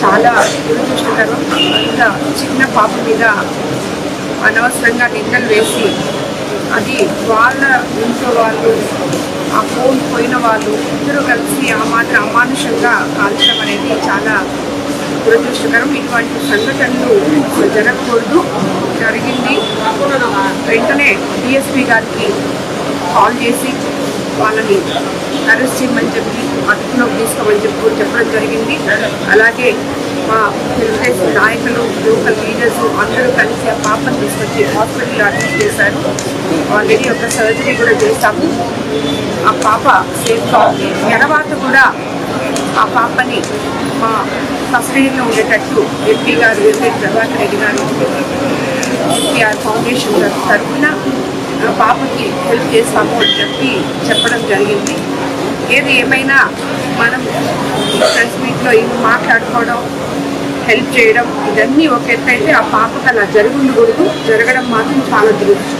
చాలా దురదృష్టకరం అంత చిన్న పాప మీద అనవసరంగా నిందలు వేసి అది వాళ్ళ ఇంట్లో వాళ్ళు ఆ ఫోన్ పోయిన వాళ్ళు ఇద్దరు కలిసి ఆ మాత్రం అమానుషంగా కాల్చడం అనేది చాలా దురదృష్టకరం. ఇటువంటి సంఘటనలు జరగకూడదు. జరిగింది. వెంటనే డిఎస్పీ గారికి కాల్ చేసి వాళ్ళని అరెస్ట్ చేయమని చెప్పి అదుపులోకి తీసుకోమని చెప్పి చెప్పడం జరిగింది. అలాగే మా తెలుగుదేశం నాయకులు లోకల్ లీడర్స్ అందరూ కలిసి ఆ పాపను తీసుకొచ్చి హాస్పిటల్లో అడ్మిట్ చేశారు. ఆల్రెడీ ఒక సర్జరీ కూడా చేశాము. ఆ పాప సేఫ్గా ఉంది తర్వాత కూడా ఆ పాపని మా కస్టడీలో ఉండేటట్టు ఎంపీ గారు ఎంపీ ప్రభాకర్ రెడ్డి గారు ఎన్టీఆర్ ఫౌండేషన్ తరఫున పాపకి హెల్ప్ చేస్తాము అని చెప్పి చెప్పడం జరిగింది. ఏది ఏమైనా మనం ఫ్రెండ్స్ మీట్లో ఇవి మాట్లాడుకోవడం హెల్ప్ చేయడం ఇవన్నీ ఒక ఎత్తు అయితే ఆ పాపకు అలా జరుగుండకూడదు. జరగడం మాత్రం చాలా దురదృష్టం.